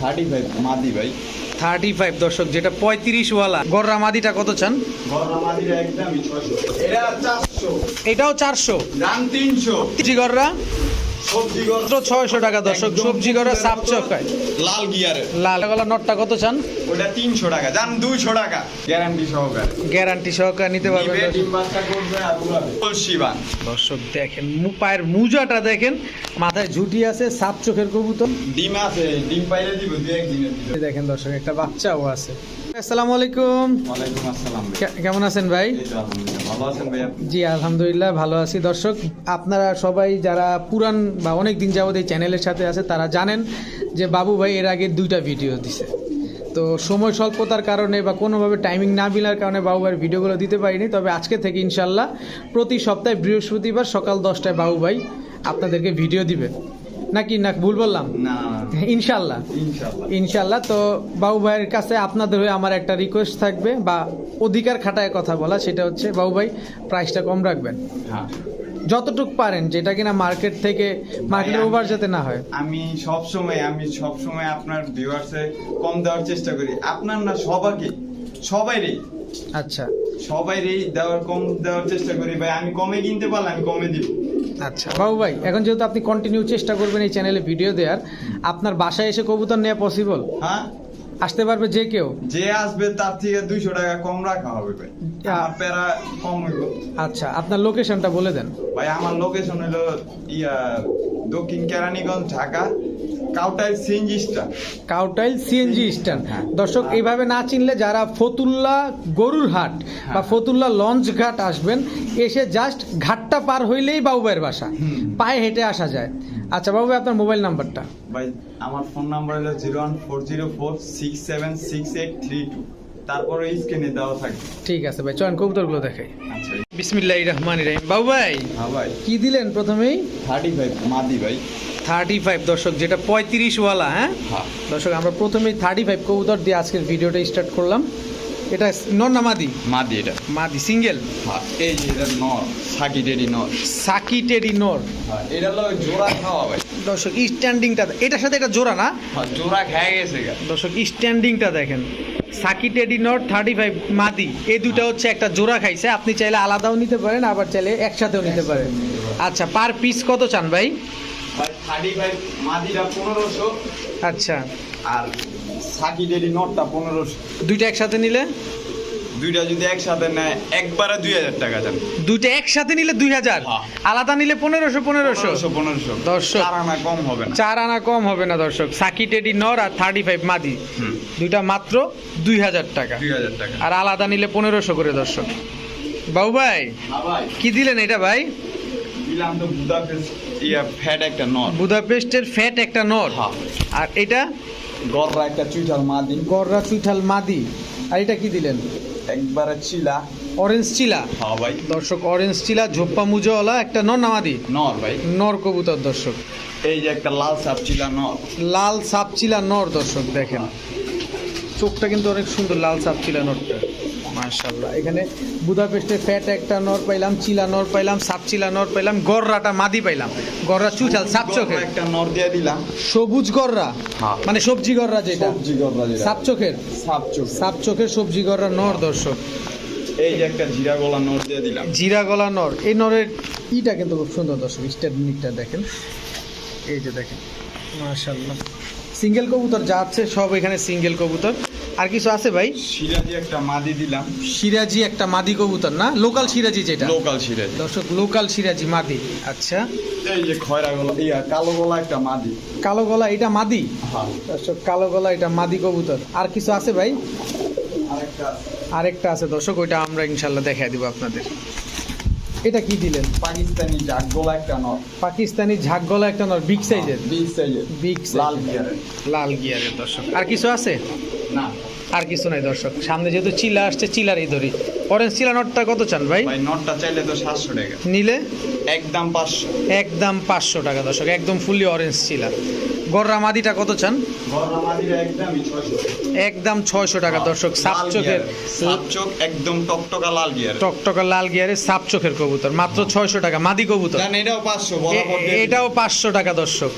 Thirty five মাদি ভাই। Thirty five দর্শক যেটা পঁয়ত্রিশওয়ালা। গররা মাদিটা কত চান? এটাও চারশো। দাম তিনশো। গররা? মাত্র ছয়শো টাকা দর্শক। সবজি সাপ চকায় লাল লাল গলা নটটা কত চান? ওটা তিনশো টাকা। দাম দুইশো টাকা। গ্যারান্টি সহকারে। গ্যারান্টি সহকারে নিতে পারবেন দর্শক। দেখেন পায়ের মুজাটা দেখেন। মাথায় ঝুটি আছে সাপ চোখের কবুতর। ডিম আছে ডিম পাইলে দিব দেখেন দর্শক একটা বাচ্চাও আছে। আসসালামু আলাইকুম। ওয়ালাইকুম আসসালাম কেমন আছেন ভাই? এই ভালো আছেন ভাই জি আলহামদুলিল্লাহ ভালো আছি। দর্শক আপনারা সবাই যারা পুরান বা অনেক দিন যাবত এই চ্যানেলের সাথে আছে তারা জানেন যে বাবু ভাই এর আগে দুইটা ভিডিও দিছে। তো সময় স্বল্পতার কারণে বা কোনোভাবে টাইমিং না মিলার কারণে বাবু ভাইয়ের ভিডিওগুলো দিতে পারিনি। তবে আজকে থেকে ইনশাল্লাহ প্রতি সপ্তাহে বৃহস্পতিবার সকাল দশটায় বাবু ভাই আপনাদেরকে ভিডিও দিবে। নাকি না ভুল বললাম? ইনশাল্লাহ। ইনশাল্লাহ। তো বাবু ভাইয়ের কাছে আপনাদের হয়ে আমার একটা রিকোয়েস্ট থাকবে বা অধিকার খাটায় কথা বলা সেটা হচ্ছে বাবু ভাই প্রাইসটা কম রাখবেন। হ্যাঁ। যতটুক পারেন যেটা কিনা মার্কেট থেকে মার্কেট ওভার যাতে না হয়। আমি সব সময় আমি সব সময় আপনার ভিউয়ার্সে কম দেওয়ার চেষ্টা করি। আপনার না সবাইকে সবাইরই। আচ্ছা। সবাইরই দেওয়ার কম দেওয়ার চেষ্টা করি। ভাই আমি কমে কিনতে পারলে আমি কমে দিব। আচ্ছা। বাবু ভাই এখন যেহেতু আপনি কন্টিনিউ চেষ্টা করবেন এই চ্যানেলে ভিডিও দেওয়ার আপনার বাসায় এসে কবুতর নেওয়া পসিবল হ্যাঁ। আসতে পারবে যে কেউ? যে আসবে তার থেকে দুইশো টাকা কম রাখা হবে ভাই। আমার প্যারা কম হইব আচ্ছা আপনার লোকেশনটা বলে দেন। ভাই আমার লোকেশন হলো ইয়া দক্ষিণ Keraniganj Dhaka. Kautai CNG stand. কাউটাইল CNG stand. হ্যাঁ। দর্শক এইভাবে না চিনলে যারা ফতুল্লা গরুর হাট হ্যাঁ। বা ফতুল্লা লঞ্চ ঘাট আসবেন এসে জাস্ট ঘাটটা পার হইলেই বাবুবাইয়ের বাসা। পায়ে হেঁটে আসা যায়। আচ্ছা বাবু আপনার মোবাইল নাম্বারটা? ভাই আমার ফোন নাম্বার হলো zero one four zero four six seven six eight three two. তারপরে স্ক্রিনে দেওয়া থাকবে। ঠিক আছে ভাই চয়ন কবুতরগুলো দেখাই। আচ্ছা। বিসমিল্লাহ রহমান রহিম। বাবু ভাই হ্যাঁ ভাই। কি দিলেন প্রথমেই? থার্টি ফাইভ মাদি ভাই। থার্টি ফাইভ দর্শক যেটা পঁয়ত্রিশ ওয়ালা হ্যাঁ? হ্যাঁ। দর্শক আমরা প্রথমেই থার্টি ফাইভ কবুতর দিয়ে আজকের ভিডিওটা স্টার্ট করলাম। এটা নর না মাদি। মাদি এটা। মাদি সিঙ্গেল হ্যাঁ এই যে এটা নর সাকি টেডি নর। সাকি টেডি নর। হ্যাঁ এটা হলো জোড়া খাওয়া ভাই। দর্শক স্ট্যান্ডিংটা এটার সাথে এটা জোড়া না? হ্যাঁ জোড়া খেয়ে গেছে দর্শক স্ট্যান্ডিংটা দেখেন। সাকি টেডি নট থার্টি ফাইভ মাদি। এই দুটো হচ্ছে একটা জোড়া খাইছে। আপনি চাইলে আলাদাও নিতে পারেন আবার চাইলে একসাথেও নিতে পারেন। আচ্ছা পার পিস কত চান ভাই? থার্টি ফাইভ মাদিটা পনেরোশো। আচ্ছা। আর সাকি টেডি নটটা পনেরোশো। দুইটা একসাথে নিলে? দুইটা যদি একসাথে নেয় একবারে দুই হাজার টাকা যান। দুইটা একসাথে নিলে দুই হাজার? হ্যাঁ। আলাদা নিলে পনেরোশো পনেরোশো? পনেরোশো দর্শক। চার আনা কম হবে না। চার আনা কম হবে না দর্শক। সাকি টেডি নর আর থার্টি ফাইভ মাদি। দুইটা মাত্র দুই হাজার টাকা। দুই হাজার টাকা। আর আলাদা নিলে পনেরোশো করে দর্শক। বাবু ভাই হ্যাঁ ভাই। কি দিলেন এটা ভাই? দিলাম তো বুদাপেস্ট ইয়া ফ্যাট একটা নট বুদাপেস্টের ফ্যাট একটা নর। হ্যাঁ। আর এটা? গররা একটা চুইঠাল মাদি। গররা চুইঠাল মাদি। আর এটা কি দিলেন? একবারে চিলা। অরেঞ্জ চিলা? হ্যাঁ ভাই। দর্শক অরেঞ্জ চিলা ঝোপ্পা মুজোওয়ালা একটা নর নামাদি নর ভাই। নর কবুতর দর্শক। এই যে একটা লাল সাপ চিলা নর। লাল সাপচিলা নর দর্শক দেখেন। চোখটা কিন্তু অনেক সুন্দর লাল সাপচিলা নরটা। মার্শাল্লাহ এখানে বুদাপেস্টে ফ্যাট একটা নর পাইলাম চিলা নর পাইলাম সাপচিলা নর পাইলাম গররাটা মাদি পাইলাম। গররা চুচাল সাপ চোখের। একটা নর দিয়ে দিলাম। সবুজ গররা? হ্যাঁ। মানে সবজি গররা যেটা? সবজি গররা যেটা। সাপ চোখের? সাপ চোখ সাপ চোখের সবজি গররা নর দর্শক। এই যে একটা জিরা গলা নর দিয়ে দিলাম। জিরা গলা নর। এই নরের ইটা কিন্তু খুব সুন্দর দর্শক স্ট্যান্ডিংটা দেখেন। এই যে দেখেন মাশাল্লাহ সিঙ্গেল কবুতর যা আছে সব এখানে সিঙ্গেল কবুতর। আর কিছু আছে ভাই? সিরাজি একটা মাদি দিলাম। সিরাজি একটা মাদি কবুতর না? লোকাল সিরাজি যেটা? লোকাল সিরাজি। দর্শক লোকাল সিরাজি মাদি। আচ্ছা। এই যে খয়রা গলা ইয়া কালো গলা একটা মাদি। কালো গলা এটা মাদি? হ্যাঁ। দর্শক কালো গলা এটা মাদি কবুতর। আর কিছু আছে ভাই? আরেকটা আরেকটা আছে। দর্শক ওইটা আমরা ইনশাল্লাহ দেখাই দিব আপনাদের। এটা কি দিলেন? পাকিস্তানি জাগ গলা একটা নর। পাকিস্তানি ঝাক গলা একটা নর বিগ সাইজের বিগ সাইজের বিগ লাল গিয়ারের লাল গিয়ারের দর্শক। আর কিছু আছে? না। আর কিছু নাই দর্শক। সামনে যেহেতু চিলা আসছে চিলারই ধরি অরেঞ্জ চিলা নটটা কত চান ভাই? ভাই নটটা চাইলে তো সাতশো টাকা। নিলে? একদম পাঁচশো। একদম পাঁচশো টাকা দর্শক। একদম ফুললি অরেঞ্জ চিলা। গররা মাদিটা কত চান? একদম ছয়শো টাকা দর্শক সাপ লাল চোখের চোখ একদম টকটকা লাল গিয়ার। টকটকা লাল গিয়ারের সাপ চোখের কবুতর মাত্র ছয়শো টাকা মাদি কবুতর। এটাও পাঁচশো। এটাও পাঁচশো টাকা দর্শক।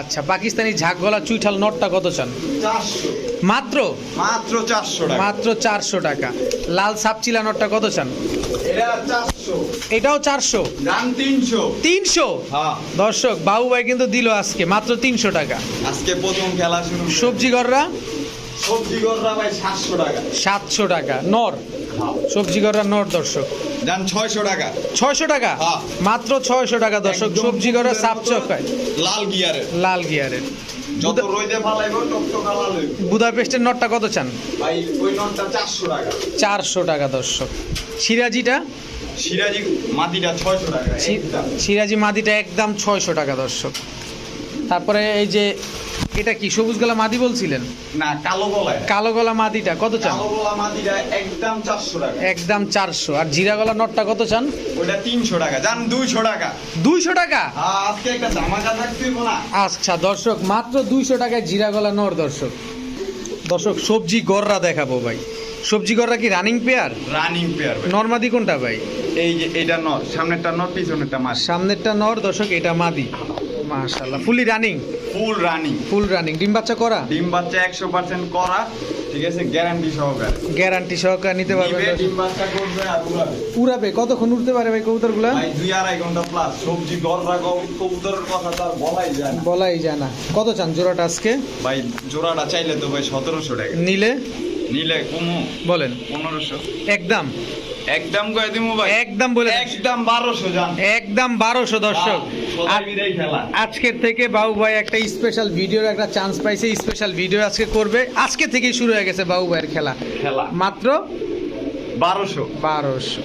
আচ্ছা পাকিস্তানি ঝাঁক গলা চুইঠাল নটটা কত চান? মাত্র? মাত্র চারশো মাত্র চারশো টাকা। লাল সাপচিলা নটটা কত চান? এটাও চারশো? দাম তিনশো। তিনশো? হ্যাঁ। দর্শক বাবু ভাই কিন্তু দিল আজকে মাত্র তিনশো টাকা। আজকে প্রথম খেলা শুরু সবজি গররা সবজি গররা ভাই সাতশো টাকা। সাতশো টাকা নর। সবজি গররা নর দর্শক। দাম ছয়শো টাকা। ছয়শো টাকা? হ্যাঁ। মাত্র ছয়শো টাকা দর্শক। সবজি ফুলের সাপ চকায় লাল গিয়ারের। লাল গিয়ারের। বুদাপেস্টের নটটা কত চান? চারশো টাকা দর্শক। সিরাজিটা? সিরাজি মাটিটা ছয়শো টাকা সিরাজি মাদিটা একদম ছয়শো টাকা দর্শক। তারপরে এই যে এটা কি সবুজ গলা মাদি বলছিলেন? না কালো গলায় কালো গলা মাদিটা কত চান? কালো গলা মাটিটা একদম চারশো টাকা। একদম চারশো। আর জিরা গলা নটটা কত চান? ওটা তিনশো টাকা। জান দুইশো টাকা। দুইশো টাকা? হ্যাঁ, আজকে একটা ধামাকা না। আচ্ছা দর্শক মাত্র দুইশো টাকায় জিরা গলা নর দর্শক। দর্শক সবজি গররা দেখাবো ভাই। সবজি গররা কি রানিং পেয়ার রানিং পেয়ার নর্মাদি কোনটা ভাই? এই যে এটা নর সামনেরটা নর পিছনেরটা মাস সামনেরটা নর দর্শক এটা মাদি। মাশাল্লাহ fully running full running full running ডিম বাচ্চা করা? ডিম বাচ্চা একশো পার্সেন্ট করা ঠিক আছে? গ্যারান্টি সহকারে। গ্যারান্টি সহকারে নিতে পারবেন দিবে, ডিম বাচ্চা করবে আর উড়াবে। উড়াবে কতক্ষণ উঠতে পারে ভাই কবুতরগুলো? ভাই দুই আড়াই ঘণ্টা প্লাস সবজি কব- কবুতরের কথা তো আর বলাই যায় না। বলাই যায় না। কত চান জোড়াটা আজকে? ভাই জোড়াটা চাইলে তো ভাই সতেরোশো টাকা। নিলে? নিলে কমু। বলেন। পনেরোশো। একদম একদম কয়ে দিমু ভাই। একদম বলে একদম বারোশো জান। একদম বারোশো দর্শক। আজকের থেকে বাবু ভাই একটা স্পেশাল ভিডিওর একটা চান্স পাইছে। স্পেশাল ভিডিও আজকে করবে। আজকে থেকেই শুরু হয়ে গেছে বাবু ভাইয়ের খেলা। খেলা। মাত্র বারোশো। বারোশো।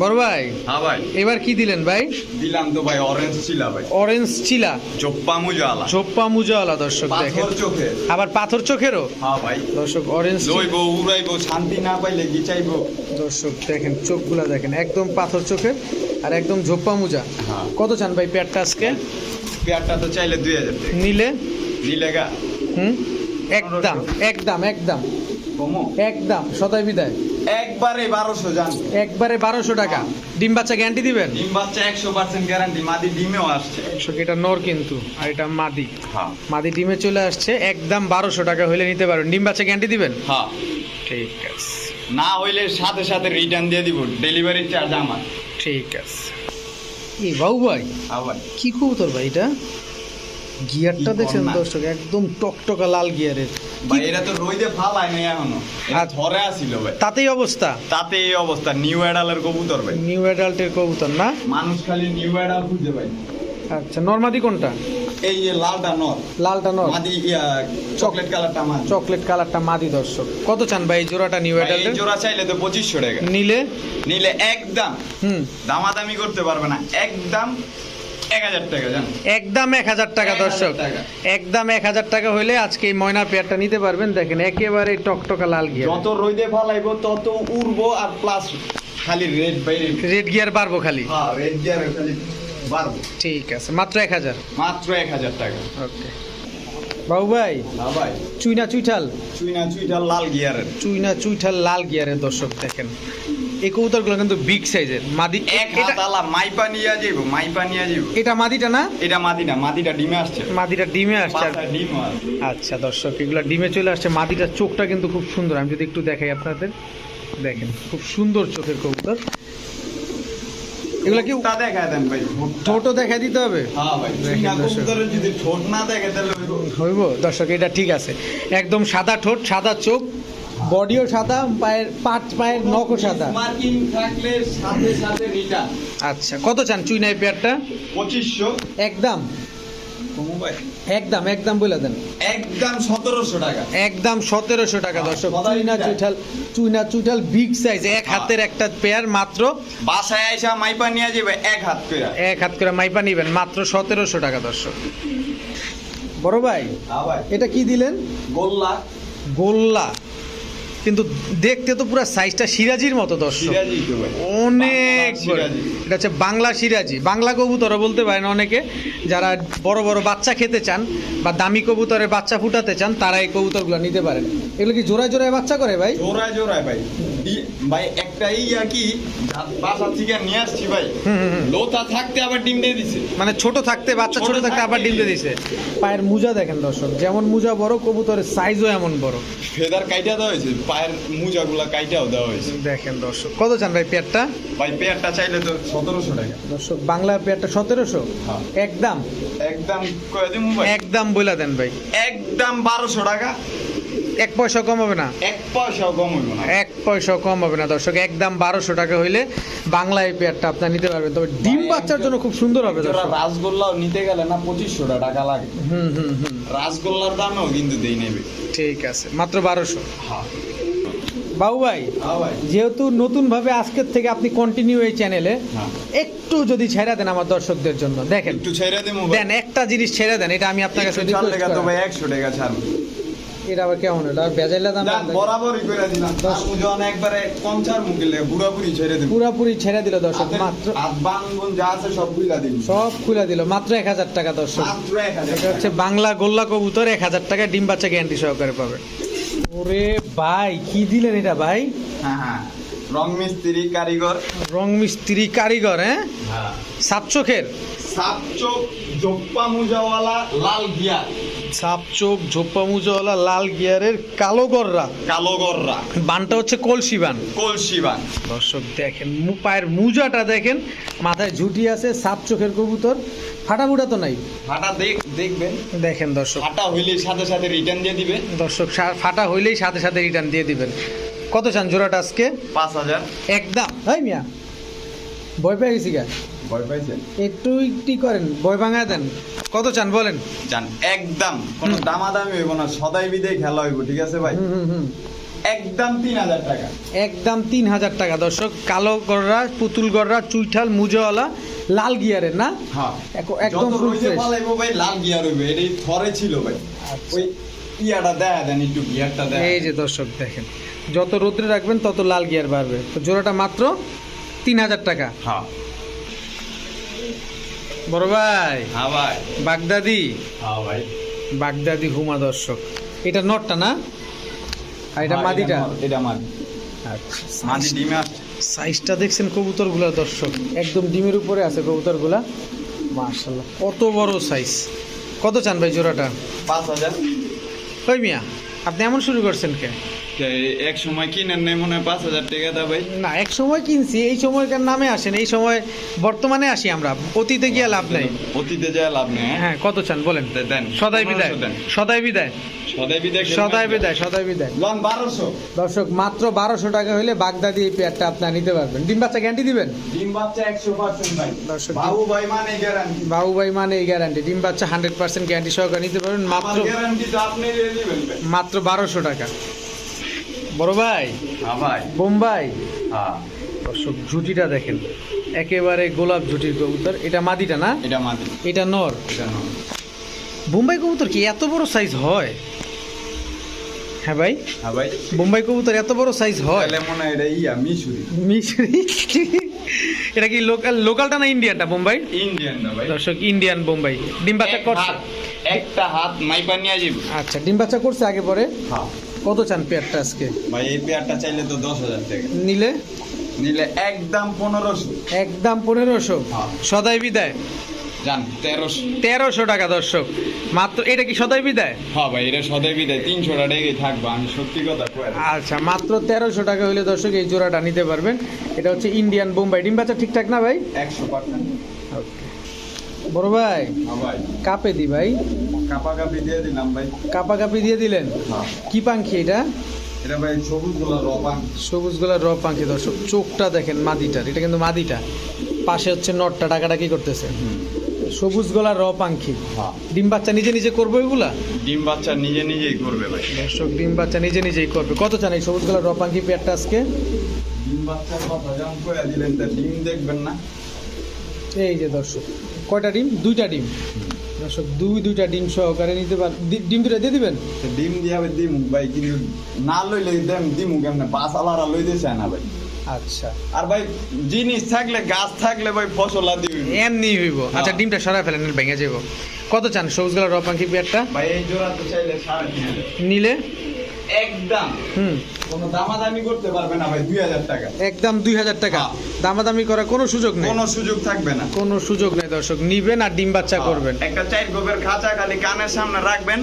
বড় ভাই? হ্যাঁ ভাই। এবার কি দিলেন ভাই? দিলাম তো ভাই অরেঞ্জ ছিলা ভাই। অরেঞ্জ চিলা। চোপ্পা মুজালা। চোপ্পা মুজাওয়ালা দর্শক দেখেন। চোখে। আবার পাথর চোখেরও? হ্যাঁ ভাই। দর্শক অরেঞ্জ লইবো উড়াইবো শান্তি না পাইলে গিচাইবো দর্শক দেখেন চোখগুলা দেখেন একদম পাথর চোখের আর একদম ঝোপ্পা মুজা। হ্যাঁ। কত চান ভাই পেয়ারটা আজকে? পেয়ারটা তো চাইলে দুই হাজার নিলে? নিলে গা। হুম? একদম একদম একদম। একদম সদাই বিদায়। একবারে বারোশো জান একবারে বারোশো টাকা। ডিম বাচ্চা গ্যারান্টি দিবেন? ডিম বাচ্চা একশো পার্সেন্ট গ্যারান্টি মাদি ডিমেও আসছে। দর্শক এটা নর কিন্তু আর এটা মাদি। হ্যাঁ। মাদি ডিমে চলে আসছে একদম বারোশো টাকা হলে নিতে পারবেন। ডিম বাচ্চা গ্যারান্টি দিবেন? হ্যাঁ। ঠিক আছে। না হইলে সাথে সাথে রিটার্ন দিয়ে দিব ডেলিভারি চার্জ আমার। ঠিক আছে। এই বাবু ভাই আবার কি কবুতর ভাই এটা? গিয়ারটা দেখছেন? দর্শক একদম টকটকা লাল গিয়ারের। ভাই এরা তো রইদে ফালায় নাই এখনও। আর- ধরে আসিল ভাই। তাতেই অবস্থা? তাতে এই অবস্থা। নিউ অ্যাডালের কবুতর ভাই। নিউ অ্যাডাল্টের কবুতর না? মানুষ খালি নিউ অ্যাডাল খুঁজে ভাই আচ্ছা নর্মাদি কোনটা? এই যে লালটা নর। লালটা নর। মাদি চকলেট কালারটা মাদি। চকলেট কালারটা মাদি দর্শক। কত চান ভাই এই জোড়াটা নিউ ভাই, এই জোড়া চাইলে তো পঁচিশশো টাকা। নিলে? নিলে একদম। হুম। দামাদামি করতে পারবে না। একদম একদম এক হাজার টাকা দর্শক। একদম এক হাজার টাকা হলে আজকে এই ময়না পেয়ারটা নিতে পারবেন। দেখেন একেবারে টকটকা লাল গিয়ে যত রইদে ফলাইব তত উড়বো আর প্লাস খালি রেড বাইরে রেড গিয়ার পারব খালি। হ্যাঁ রেড গিয়ার খালি বাড়বো। ঠিক আছে মাত্র এক হাজার। মাত্র এক হাজার টাকা। ওকে বাবু ভাই ভাই। চুইনা চুইঠাল। চুইনা চুইটা লাল গিয়ারের। চুইনা চুইঠাল লাল গিয়ারের দর্শক দেখেন। এই কবুতরগুলো কিন্তু বিগ সাইজের মাদি এক এটা হাত মাইপা নিয়ে যাইব মাইপা নিয়ে যাইব। এটা মাদিটা না? এটা মাদিনা মাদিটা ডিমে আসছে। মাদিটা ডিমে আসছে। আচ্ছা দর্শক এগুলো ডিমে চলে আসছে। মাদিটার চোখটা কিন্তু খুব সুন্দর। আমি যদি একটু দেখাই আপনাদের। দেখেন খুব সুন্দর চোখের কবুতর। এগুলা কি তা দেখায় দেন ভাই। ঠোঁটও দেখা দিতে হবে? হ্যাঁ ভাই দর্শক। যদি ঠোঁট না দেখে তাহলে হইব। দর্শক এটা ঠিক আছে। একদম সাদা ঠোঁট সাদা চোখ বডিও সাদা পায়ের পাঁচ পায়ের নখও সাদা। মার্কিং থাকলে সাথে সাথে রিটার্ন আচ্ছা কত চান চুই নাই পেয়ারটা? পঁচিশশো। একদম। একদম একদম বলে দেন। একদম সতেরোশো টাকা। একদম সতেরোশো টাকা দর্শক। চুইনা চুইঠাল চুইনা চুইঠাল বিগ সাইজ এক হ্যাঁ। হাতের একটা পেয়ার মাত্র। বাসায় আইসা মাইপা নিয়ে যাবে এক হাত করে এক হাত করে মাইপা নিবেন মাত্র সতেরোশো টাকা দর্শক। বড় হ্যাঁ ভাই। এটা কি দিলেন? গোল্লা। গোল্লা। কিন্তু দেখতে তো পুরো সাইজটা সিরাজির মতো দর্শক। অনেক। এটা হচ্ছে বাংলা সিরাজি। বাংলা কবুতরও বলতে পারেন অনেকে যারা বড় বড় বাচ্চা খেতে চান বা দামি কবুতরের বাচ্চা ফুটাতে চান তারা এই কবুতরগুলো নিতে পারেন। এগুলো কি জোড়ায় জোড়ায় বাচ্চা করে ভাই? জোড়ায় জোড়ায় ভাই। ভাই একটা ইয়া কি বাসা থেকে নিয়ে আসছি ভাই। লোতা থাকতে আবার ডিম দিয়ে দিছে। মানে ছোট থাকতে বাচ্চা ছোট থাকতে আবার ডিম দিয়ে দিছে। পায়ের মুজা দেখেন দর্শক যেমন মুজা বড় কবুতরের সাইজও এমন বড়। ফেদার কাইটা দেওয়া হয়েছে পায়ের মুজাগুলা কাইটাও দেওয়া হয়েছে। দেখেন দর্শক কত চান ভাই পেয়ারটা? ভাই পেয়ারটা চাইলে তো সতেরোশো টাকা। দর্শক বাংলা পেয়ারটা সতেরোশো? হ্যাঁ। একদম? একদম কয়ে দিমু একদম বইলা দেন ভাই। একদম বারোশো টাকা। এক পয়সা কম হবে না। এক পয়সাও কম হইব না। এক পয়সা কম হবে না দর্শক। একদম বারোশো টাকা হইলে বাংলা এই পেয়ারটা আপনার নিতে পারবেন। তবে ডিম বাচ্চার জন্য খুব সুন্দর হবে রাসগোল্লাও নিতে গেলে না পঁচিশশো টাকা লাগে। হুম হুম হুম। রাসগোল্লার দামেও কিন্তু দেই নেবে ঠিক আছে মাত্র বারোশো। হ্যাঁ। বাবু ভাই হ্যাঁ যেহেতু নতুন ভাবে আজকের থেকে আপনি কন্টিনিউ এই চ্যানেলে। একটু যদি ছেড়ে দেন আমার দর্শকদের জন্য। দেখেন একটু ছেড়ে দেন একটা জিনিস ছেড়ে দেন এটা আমি আপনার কাছে একটু ছাড় request লেগা তো করি। ভাই একশো টাকা ছাড় এটা আবার কেমন? এটা বেজাইলা দাম বরাবরই করে দিলাম। দশ জন একবারে ছাড় মুখে পুরাপুরি ছেড়ে দিবো। পুরাপুরি ছেড়ে দিল দর্শক মাত্র হাত যা আছে সব বুঝলা দিন সব খুলে দিল মাত্র এক হাজার টাকা দর্শক। এটা হচ্ছে বাংলা গোল্লা কবুতর এক হাজার টাকা ডিম বাচ্চা গ্যারান্টি সহকারে পাবে। ওরে ভাই কি দিলেন এটা ভাই? হ্যাঁ হ্যাঁ। রং মিস্ত্রি কারিগর। রং মিস্ত্রি কারিগর হ্যাঁ? হ্যাঁ। সাত চোখের? সাপ চোখ জপ্পা মুজাওয়ালা লাল গিয়ার সাপ চোখ ঝোপ্পা মুজোওয়ালা লাল গিয়ারের কালো গররা। কালো গররা। বানটা হচ্ছে কলসি বান। কলসিবান দর্শক দেখেন পায়ের মুজাটা দেখেন মাথায় ঝুটি আছে সাপ চোখের কবুতর ফাটা ফুটা তো নাই। ফাটা দেখ দেখবেন। দেখেন দর্শক। ফাটা হইলে সাথে সাথে রিটার্ন দিয়ে দিবে দর্শক ফাটা হইলেই সাথে সাথে রিটার্ন দিয়ে দিবেন। কত চান জোড়াটা আজকে? পাঁচ হাজার। একদম। হাই মিয়া ভয় পেয়ে গেছি গা। ভয় পাইছেন? একটু একটি করেন ভয় ভাঙা দেন। কত চান বলেন? চান একদম। কোনো দামাদামি হইব না সদাই বিদে খেলা হইব ঠিক আছে ভাই? হুম হুম হুম। একদম তিন হাজার টাকা। একদম তিন হাজার টাকা দর্শক। কালো গররা পুতুল গররা চুইঠাল মুজোওয়ালা লাল গিয়ারের না? হ্যাঁ। এক- একদম fresh। পালাইবো ভাই লাল গিয়ার হইবে এটাই থরে ছিল ভাই। আচ্ছা। ওই ইয়াটা দেয়া দেন একটু গিয়ারটা দেয়া। এই যে দর্শক দেখেন। যত রোদ্রে রাখবেন তত লাল গিয়ার বাড়বে। তো জোড়াটা মাত্র তিন হাজার টাকা। হ্যাঁ। বড় ভাই। হ্যাঁ ভাই। বাগদাদি। হ্যাঁ ভাই। বাগদাদি হুমা দর্শক। এটা নটটা না? আর এটা হ্যাঁ, মাদিটা? এটা মাদি। আচ্ছা। মাদি ডিমে সাইজটা দেখছেন কবুতরগুলা দর্শক। একদম ডিমের উপরে আছে কবুতরগুলা। মার্শাল্লাহ কত বড় সাইজ কত চান ভাই জোড়াটা? পাঁচ হাজার। ওই মিয়া আপনি এমন শুরু করছেন কে কে, এক সময় কিনেন নাই মনে হয় পাঁচ হাজার টাকা দা ভাই। না এক সময় কিনছি এই সময়কার নামে আসেন এই সময় বর্তমানে আসি আমরা। অতীতে গিয়ে লাভ নাই। অতীতে যায় লাভ নেই হ্যাঁ? হ্যাঁ কত চান বলেন? দেন সদাই বিদায়। সদাই বিদায়। সদাই বিদায় সদাই। বিদায় সদাই বিদায়। লন বারোশো। দর্শক মাত্র বারোশো টাকা হলে বাগদাদি এই পেয়ারটা আপনার নিতে পারবেন। ডিম বাচ্চা গ্যারান্টি দিবেন? ডিম বাচ্চা একশো পার্সেন্ট ভাই। দর্শক বাবু ভাই মানে গ্যারান্টি বাবু ভাই মানে এই গ্যারান্টি ডিম বাচ্চা হান্ড্রেড পার্সেন্ট গ্যারান্টি সহকারে নিতে পারবেন। মাত্র গ্যারান্টি তো আপনি মাত্র বারোশো টাকা। বড় ভাই? হ্যাঁ ভাই। বোম্বাই? হ্যাঁ। দর্শক ঝুটিটা দেখেন। একেবারে গোলাপ ঝুটির কবুতর। এটা মাদিটা না? এটা মাদি। এটা নর? এটা নয়। বোম্বাই কবুতর কি এত বড় সাইজ হয়? হ্যাঁ ভাই। হ্যাঁ ভাই। বোম্বাই কবুতর এত বড় সাইজ হয়? মনে হয় এটা ইয়া মিশুরি। মিশরি? এটা কি লোকাল লোকালটা না ইন্ডিয়ানটা বোম্বাই? ইন্ডিয়ান না ভাই। দর্শক ইন্ডিয়ান বোম্বাই। ডিম বাচ্চা করছে? একটা হাত মাইপা নিয়ে যাবে আচ্ছা ডিম বাচ্চা করছে আগে পরে? হ্যাঁ। কত চান পেয়ারটা আজকে? ভাই এই পেয়ারটা চাইলে তো দশ হাজার টাকা। নিলে? নিলে একদম পনেরোশো। একদম পনেরোশো? হ্যাঁ। সদাই বিদায়? জান তেরোশো। তেরোশো টাকা দর্শক। মাত্র এটা কি সদাই বিদায়? হ্যাঁ ভাই এটা সদাই বিদায়। তিনশো টাকাই থাকব আমি সত্যি কথা আচ্ছা মাত্র তেরোশো টাকা হলে দর্শক এই জোড়াটা নিতে পারবেন। এটা হচ্ছে ইন্ডিয়ান বোম্বাই ডিম বাচ্চা ঠিকঠাক না ভাই? একশো পার্সেন্ট বড় ভাই হ্যাঁ ভাই। কাপে দি ভাই। কাপা কাপি দিয়ে দিলাম ভাই। কাপা কাপি দিয়ে দিলেন? হ্যাঁ। কি পাখি এটা? এটা ভাই সবুজগুলো রপান সবুজ গোলার র পাখি দর্শক। চোখটা দেখেন মাদিটার এটা কিন্তু মাদিটা। পাশে হচ্ছে নটটা টাকাটা কি করতেছে। সবুজ গলার র পাখি। হ্যাঁ। ডিম বাচ্চা নিজে নিজে করবে ওইগুলা? ডিম বাচ্চা নিজে নিজেই করবে ভাই। দর্শক ডিম বাচ্চা নিজে নিজেই করবে। কত চান এই সবুজ গলার র পাখি পেয়ারটা আজকে? ডিম বাচ্চার কথা যেমন করে দিলেন তা ডিম দেখবেন না। এই যে দর্শক কয়টা ডিম? দুইটা ডিম। দর্শক দুই দুইটা ডিম সহকারে নিতে পার ডিম দুটা দিয়ে দিবেন? ডিম দিয়ে হবে দিমু ভাই কিন্তু না লইলে দেম দিমু কেমনে? বাস আলারা লইতে চায় না ভাই। আচ্ছা। আর ভাই জিনিস থাকলে গাছ থাকলে ভাই ফসল আদি। এমনি হইব। আচ্ছা ডিমটা সরাই ফেলেন ভেঙে যাব কত চান? সবুজ গলার র পাখি পেয়ারটা? ভাই এই জোড়া তো চাইলে সাড়ে তিন হাজার। নিলে? একদম। হুম। কোনো দামাদামি করতে পারবে না ভাই দুই হাজার টাকা। একদম দুই হাজার টাকা। হ্যাঁ। দামাদামি করার কোনো সুযোগ নেই। কোনো সুযোগ থাকবে না। কোনো সুযোগ নেই দর্শক নিবেন আর ডিম বাচ্চা করবেন। একটা চার গোবের খাঁচা খালি কানের সামনে রাখবেন।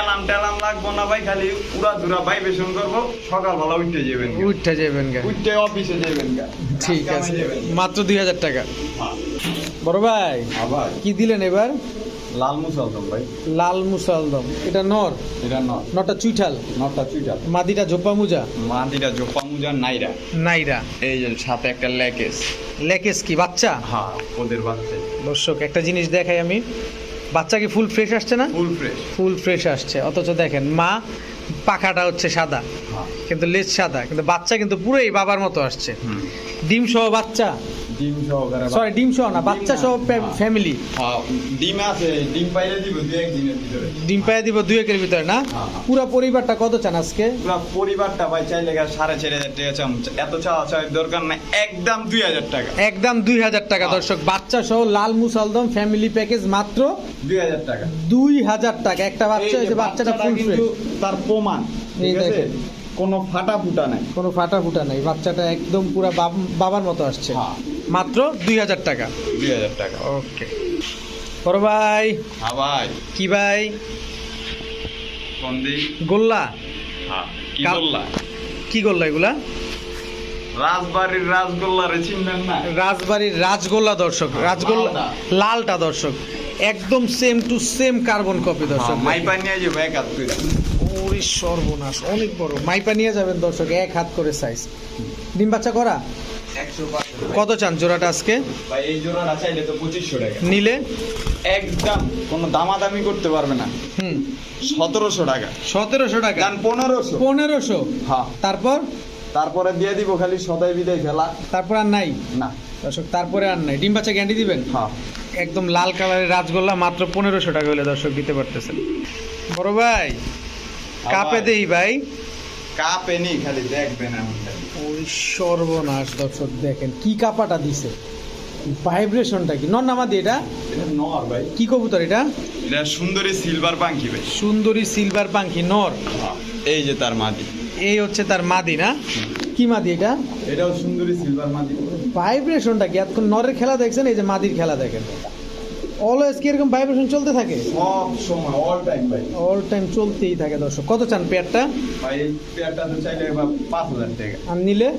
এলাম টেলাম লাগবো না ভাই খালি উড়া ধুরা ভাইবেশন করব সকালবেলা উঠতে যাবেন উঠতে যাবেন গা। উঠতে অফিসে যাবেন গা। ঠিক আছে। মাত্র দুই হাজার টাকা। হ্যাঁ। বড় ভাই আবার কি দিলেন এবার? লাল মুসলদম ভাই। লাল মুসালদম। এটা নর? এটা নটা চুইঠাল? নটটা চুইটা মাদিটা ঝোপা মুজা মাদিটা জোপা মুজা নাইরা। নাইরা। এই যে সাথে একটা লেকেস। লেকেস কি বাচ্চা? হ্যাঁ ওদের বাচ্চা। দর্শক একটা জিনিস দেখাই আমি। বাচ্চা কি ফুল ফ্রেশ আসছে না? Full fresh. ফুল ফ্রেশ আসছে। অথচ দেখেন মা পাখাটা হচ্ছে সাদা হ্যাঁ। কিন্তু লেজ সাদা কিন্তু বাচ্চা কিন্তু পুরোই বাবার মতো আসছে। ডিম সহ বাচ্চা। ডিম সহকারে সরি ডিম সহ না বাচ্চা সহ ফ্যামিলি হ্যাঁ, ডিম আছে ডিম পাইলে দিব দু একদিনের ভিতরে। ডিম পায়ে দিব দুই একের ভিতরে না? হ্যাঁ, হ্যাঁ। পুরো পরিবারটা কত চান আজকে? পুরো পরিবারটা ভাই চাইলে সাড়ে চার হাজার টাকা চাম এত চাওয়া চাওয়ার দরকার নাই একদম দুই হাজার টাকা। একদম দুই হাজার টাকা। দর্শক বাচ্চা সহ লাল মুসালদম ফ্যামিলি প্যাকেজ মাত্র দুই হাজার টাকা। দুই হাজার টাকা। একটা বাচ্চা হয়েছে বাচ্চাটা ফুল তার প্রমাণ ঠিক আছে। কোনো ফাটা ফুটা নাই। কোনো ফাটা ফুটা নাই বাচ্চাটা একদম পুরো বাবার মতো আসছে। হ্যাঁ। মাত্র দুই হাজার টাকা। দুই হাজার টাকা। ওকে। বড় ভাই। হ্যাঁ ভাই। কি ভাই? কোন দিক গোল্লা? হ্যাঁ। কি বললা কি গোল্লা এগুলা? রাজবাড়ির রাজগোল্লা রে চিনলেন না? রাজবাড়ির রাজগোল্লা দর্শক রাজগোল্লা লালটা। দর্শক। একদম same to same carbon copy দর্শক। হ্যাঁ, মাইপা নিয়ে যাব এক হাত কইরা। ওরে সর্বনাশ অনেক বড়। মাইপা নিয়ে যাবেন দর্শক এক হাত করে সাইজ ডিম বাচ্চা করা? কত চান জোড়াটা আজকে? ভাই এই জোড়াটা চাইলে তো পঁচিশশো টাকা। নিলে? একদম কোনো দামাদামি করতে পারবে না। হুম। সতেরোশো টাকা। সতেরোশো টাকা? গান পনেরোশো। পনেরোশো? হ্যাঁ। তারপর? তারপরে দিয়ে দিব খালি সদাই বিদায় খেলা। তারপর আর নাই? না। দর্শক তারপরে আর নাই। ডিম বাচ্চা গ্যান্ডি দিবেন? হ্যাঁ। একদম লাল কালারের রাজগোল্লা মাত্র পনেরোশো টাকা হলে দর্শক দিতে পারতেছেন। বড় ভাই কাপে দেই ভাই। কাপে নি খালি দেখবেন খালি ওই সর্বনাশ দর্শক দেখেন কি কাপাটা দিছে। ভাইব্রেশনটা কি? নর নামাদি এটা? এটা নর ভাই। কি কবুতর এটা? এটা সুন্দরী সিলভার পাঙ্কি ভাই। সুন্দরী সিলভার পাঙ্কি নর। এই যে তার মাদি। এই হচ্ছে তার মাদি না? কি মাদি এটা? এটাও সুন্দরী সিলভার মাদি। ভাইব্রেশনটা কি? এতক্ষণ নরের খেলা দেখছেন এই যে মাদির খেলা দেখেন। অলওয়েজ কি এরকম ভাইব্রেশন চলতে থাকে? সব সময় অল টাইম ভাই। অল টাইম চলতেই থাকে দর্শক। কত চান পেয়ারটা? ভাই পেয়ারটা তো চাইলে এবার পাঁচ হাজার টাকা। আর নিলে?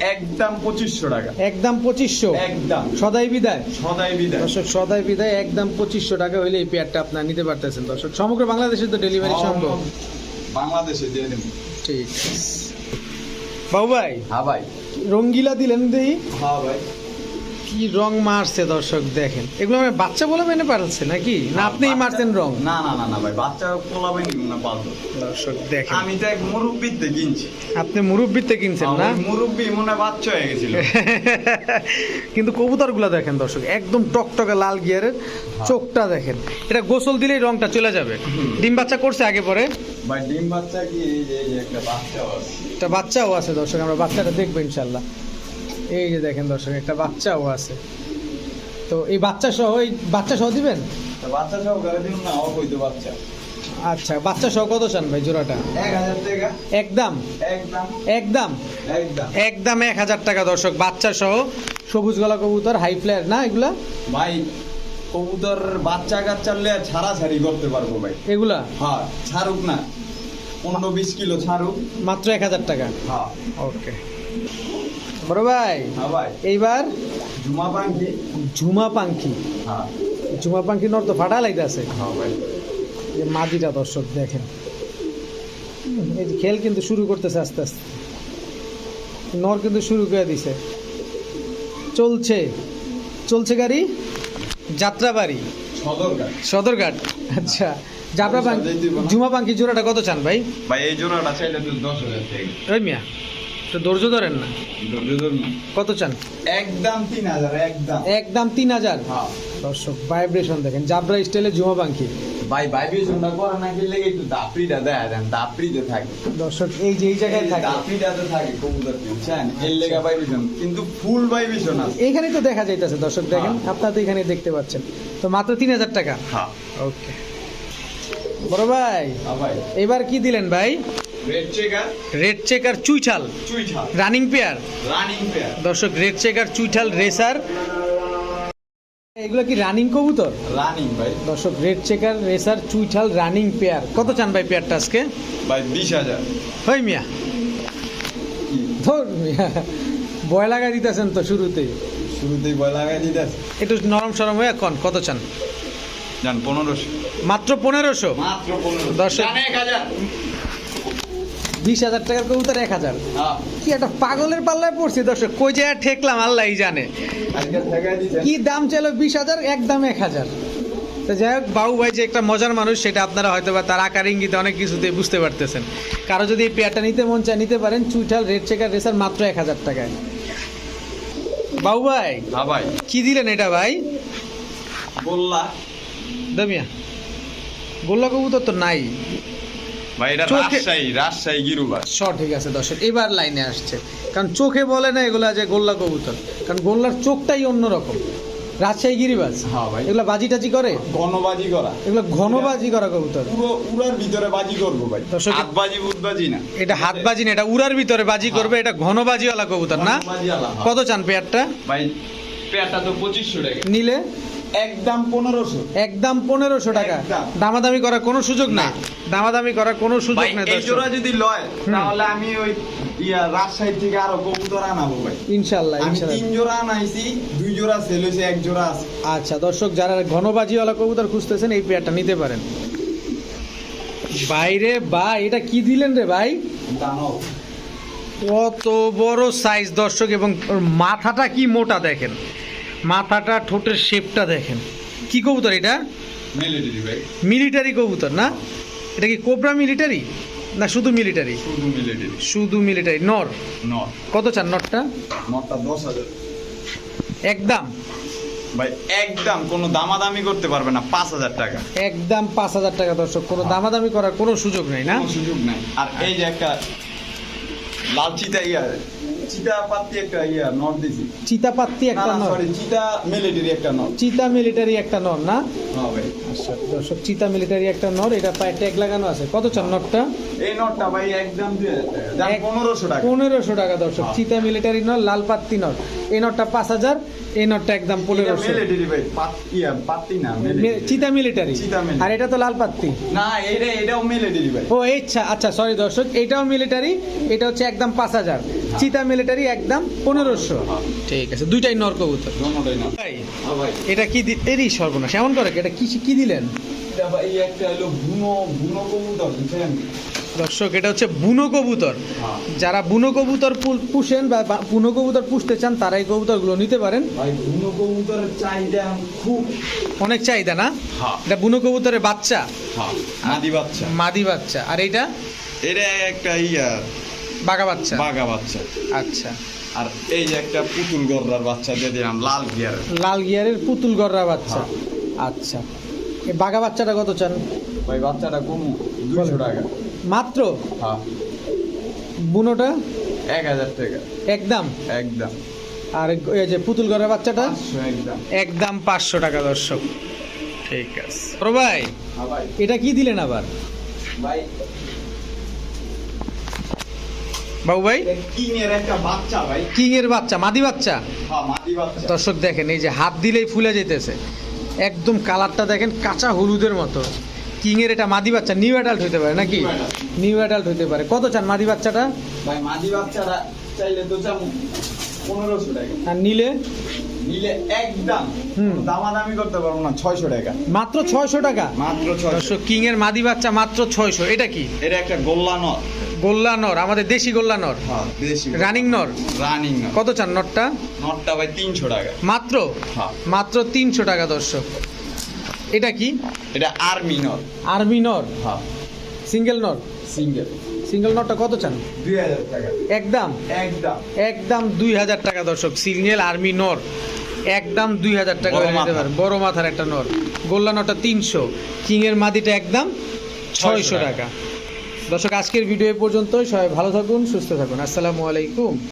একদম পঁচিশশো টাকা। একদম পঁচিশশো? একদম। সদাই বিদায়। সদাই বিদায়। দর্শক সদাই বিদায় একদম পঁচিশশো টাকা হইলে এই পেয়ারটা আপনার নিতে পারতেছেন দর্শক। সমগ্র বাংলাদেশে তো ডেলিভারি সম্ভব। বাংলাদেশে দিয়ে দেবো। ঠিক। বাবু ভাই হ্যাঁ ভাই। রঙ্গিলা দিলেন দেখি। হ্যাঁ ভাই। কি রং মারছে দর্শক দেখেন। এগুলো আমি বাচ্চা বলে মেনে পারছে নাকি? না আপনিই মারছেন রং? না না না না ভাই বাচ্চা পোলাবে নি পালতো। দর্শক দেখেন। আমি তো এক মুরব্বিতে কিনছি। আপনি মুরব্বিতে কিনছেন না? আমার মুরব্বি মনে বাচ্চা হয়ে গেছিল। কিন্তু কবুতরগুলো দেখেন দর্শক একদম টকটকে লাল গিয়ারের চোখটা দেখেন। এটা গোসল দিলেই রংটা চলে যাবে। ডিম বাচ্চা করছে আগে পরে? ভাই ডিম বাচ্চা কি এই যে একটা বাচ্চা আছে। একটা বাচ্চাও আছে দর্শক আমরা বাচ্চাটা দেখব ইনশাল্লাহ। এই যে দেখেন দর্শক একটা বাচ্চাও আছে। তো এই বাচ্চা সহ এই বাচ্চা সহ দিবেন? তা বাচ্চা সহ করে দিন না হইতো বাচ্চা। আচ্ছা বাচ্চা সহ কত চান ভাই জোড়াটা? একদম একদম? একদম একদম একদম? এক হাজার টাকা দর্শক বাচ্চা সহ সবুজ গলা কবুতর হাই ফ্লায়ার না এগুলা? ভাই কবুতর বাচ্চা কাচ্চা ছাড়া ছাড়ি করতে পারব ভাই। এগুলা? হ্যাঁ ছাড়ুক না। পনেরো বিশ কিলো ছাড়ুক। মাত্র এক হাজার টাকা? হ্যাঁ। ওকে। বড় ভাই হ্যাঁ এইবার জুমা পাঙ্কি ঝুমা পাঙ্খি হ্যাঁ। ঝুমা নর তো ফাটা লাইতেছে হ্যাঁ ভাই। মাদিটা দর্শক দেখেন। এই যে খেল কিন্তু শুরু করতেছে আস্তে আস্তে। নর কিন্তু শুরু করে দিছে। চলছে। চলছে গাড়ি? যাত্রাবাড়ি। সদরঘাট। সদরঘাট। আচ্ছা। জাবরা ঝুমা পাঙ্খি জোড়াটা কত চান ভাই? ভাই এই জোড়াটা চাইলে দশ হাজার মিয়া তো ধৈর্য ধরেন না। কত চান? একদম তিন হাজার একদম। একদম তিন হাজার? হ্যাঁ। দর্শক ভাইব্রেশন দেখেন জাবরা স্টাইলে ঝুমা পাঙ্খি ভাই ভাইব্রেশনটা করে না কি লেগে একটু দাপড়িটা দেয় দেন দাপড়িতে থাকে। দর্শক এই যে এই জায়গায় থাকে। দাপড়িটাতে থাকে কবুতর বুঝছেন? এর লেগা ভাইব্রেশন কিন্তু ফুল ভাইব্রেশন আছে। এইখানেই তো দেখা যাইতেছে দর্শক দেখেন হ্যাঁ। আপনারা তো এখানে দেখতে পাচ্ছেন। তো মাত্র তিন হাজার টাকা? হ্যাঁ। ওকে বড় হ্যাঁ ভাই। এবার কি দিলেন ভাই? রেড চেকার রেড চেকার চুইঠাল রানিং পেয়ার রানিং পেয়ার দর্শক রেড চেকার চুইঠাল রেসার এগুলো কি রানিং কবুতর? রানিং ভাই। দর্শক রেড চেকার রেসার চুইঠাল রানিং পেয়ার কত চান ভাই পেয়ারটা আজকে? ভাই বিশ হাজার। হই মিয়া। ধর মিয়া। ভয় লাগাই দিতেছেন তো শুরুতেই। শুরুতেই ভয় লাগাই দিতে একটু নরম সরম হয়ে কন কত চান? জান পনেরোশো। মাত্র পনেরোশো। মাত্র পনেরোশো। দর্শক- এক হাজার। বিশ হাজার টাকার কবুতর এক হাজার। কি একটা পাগলের পাল্লায় পড়ছে দর্শক। কই যে ঠেকলাম আল্লাহই জানে। কি দাম চাইলো বিশ হাজার একদম এক হাজার। তো যাই হোক বাবু ভাই যে একটা মজার মানুষ সেটা আপনারা হয়তো বা তার আকার ইঙ্গিতে অনেক কিছুতে বুঝতে পারতেছেন। কারও যদি এই পেয়ারটা নিতে মন চায় নিতে পারেন চুইঠাল রেড চেকার রেসার মাত্র এক হাজার টাকায়। বাবু ভাই ভাই। কি দিলেন এটা ভাই? বললা দামিয়া। গোল্লা কবুতর তো নাই। ভাই এটা রাজশাহী রাজশাহী গিরুবার সঠিক আছে দর্শক এবার লাইনে আসছে। কারণ চোখে বলে না এগুলা যে গোল্লা কবুতর। কারণ গোল্লার চোখটাই অন্যরকম। রাজশাহী গিরিবাজ? হ্যাঁ ভাই। এগুলা বাজি টাজি করে? গণবাজি করা। এগুলো ঘনবাজি করা কবুতর। পুরো পুরার ভিতরে বাজি করব ভাই। হাত বাজি বুধ বাজি না। এটা হাত বাজি না এটা উড়ার ভিতরে বাজি করবে এটা ঘন বাজিওয়ালা কবুতর না? হ্যাঁ। কত চান পেয়ারটা? ভাই পেয়ারটা তো পঁচিশশো টাকা। নিলে? একদম পনেরোশো। একদম পনেরোশো টাকা। দামাদামি করার কোনো সুযোগ নাই। দামাদামি করার কোনো সুযোগ নেই এই জোড়া যদি লয় তাহলে আমি ওই রাজশাহী থেকে আরও কবুতর আনাবো ভাই। ইনশাল্লাহ ইনশাল্লাহ। তিন জোড়া আনাইছি দুই জোড়া সেল হয়েছে এক জোড়া আছে। আচ্ছা দর্শক যারা ঘনবাজিওয়ালা কবুতর খুঁজতেছেন এই পেয়ারটা নিতে পারেন। বাইরে ভাই এটা কি দিলেন রে ভাই? দানব। কত বড় সাইজ দর্শক এবং মাথাটা কি মোটা দেখেন। মাথাটা ঠোঁটের শেপটা দেখেন। কি কবুতর এটা? মিলিটারি কবুতর না? এটা কি কোবরা মিলিটারি না শুধু মিলিটারি শুধু মিলিটারি নর? কত চান নটটা নটটা দশ হাজার। একদম। ভাই একদম কোনো দামাদামি করতে পারবে না পাঁচ হাজার টাকা। একদম পাঁচ হাজার টাকা দর্শক কোনো দামাদামি করার কোনো সুযোগ নেই না? সুযোগ নাই। আর এই যে একটা লাল চিতা ইয়া একটা ইয়া দিছি। চিতাপাত্তি একটা নর সরি চিতা মেলেডিরি একটা চিতা মিলিটারি একটা নর না? হ্যাঁ ভাই। আচ্ছা দর্শক চিতা মিলিটারি একটা নর এটা পায়ে ট্যাগ লাগানো আছে। কত চান নটটা এই নটটা ভাই একদম টাকা। দর্শক। হ্যাঁ। চিতা মিলিটারি নর লাল পাত্তি নর এই নটটা পাঁচ হাজার এই নটটা একদম পনেরোশো। মেলেডিরি ভাই পাত- পাত্তি না চিতা মিলিটারি চিতা military। আর এটা তো লাল পাত্তি। না এটা এটাও ভাই। ও আচ্ছা আচ্ছা সরি দর্শক এটাও মিলিটারি এটা হচ্ছে একদম পাঁচ হাজার। চিতা মিলিটারি একদম পনেরোশো। ঠিক আছে দুইটাই নর কবুতর। ভাই হ্যাঁ এটা কি দি- এরই সর্বনাশ এমন করে এটা কি কি দিলেন? এটা ভাই একটা হলো বুনো বুনো দর্শক এটা হচ্ছে বুনো কবুতর। হ্যাঁ। যারা বুনো কবুতর পুষেন বা বুনো কবুতর পুষতে চান তারা এই কবুতরগুলো নিতে পারেন। বুনো কবুতরের চাহিদা খুব অনেক চাহিদা না? হ্যাঁ। এটা বুনো কবুতরের বাচ্চা? হ্যাঁ মাদি বাচ্চা। মাদি বাচ্চা। আর এইটা? এটা একটা ইয়া বাঘা বাচ্চা? বাঘা বাচ্চা। আচ্ছা। আর এই যে একটা পুতুল গররার বাচ্চা দিয়ে দিলাম লাল গিয়ারের লাল গিয়ারের পুতুল গররা বাচ্চা। আচ্ছা। এই বাঘা বাচ্চাটা কত চান? ভাই বাচ্চাটা কমু দুশো টাকা। মাত্র? হ্যাঁ। বুনোটা? এক হাজার টাকা। একদম? একদম। আর এই যে পুতুল গররা বাচ্চাটা? একদম। একদম পাঁচশো টাকা দর্শক। ঠিক আছে। হ্যাঁ ভাই। এটা কি দিলেন আবার? ভাই বাবু ভাই? কিং এর একটা বাচ্চা ভাই। কিং এর বাচ্চা মাদি বাচ্চা? হ্যাঁ দর্শক দেখেন এই যে হাত দিলেই ফুলে যেতেছে। একদম কালারটা দেখেন কাঁচা হলুদের মতো। কিং এর এটা মাদি বাচ্চা নিউ অ্যাডাল্ট হতে পারে নাকি? New adult. হতে পারে। কত চান মাদি বাচ্চাটা? ভাই মাদি বাচ্চাটা চাইলে তো চাম পনেরোশো টাকা। আর নিলে? নিলে একদম। দামাদামি করতে পারব না ছয়শো টাকা। মাত্র ছয়শো টাকা? মাত্র ছয়শো। দর্শক কিং এর মাদি বাচ্চা মাত্র ছয়শো। এটা কি? এটা একটা গোল্লা নট গোল্লা নর আমাদের দেশি গোল্লা নর হ্যাঁ দেশি। রানিং নর রানিং নট কত চান নরটা নটটা ভাই তিনশো টাকা। মাত্র? হ্যাঁ। মাত্র তিনশো টাকা দর্শক। এটা কি? এটা আর্মি নট। আর্মি নর হ্যাঁ। সিঙ্গেল নর সিঙ্গেল। সিঙ্গেল নরটা কত চান? দুই হাজার টাকা। একদম? একদম। একদম দুই হাজার টাকা দর্শক। সিঙ্গেল আর্মি নর একদম দুই হাজার টাকা বড় নিতে। পারেন বড় মাথার একটা নর গোল্লা নটা তিনশো। কিংয়ের মাদিটা একদম ছয়শো টাকা। দর্শক আজকের ভিডিও পর্যন্ত সবাই ভালো থাকুন সুস্থ থাকুন। আসসালামু আলাইকুম।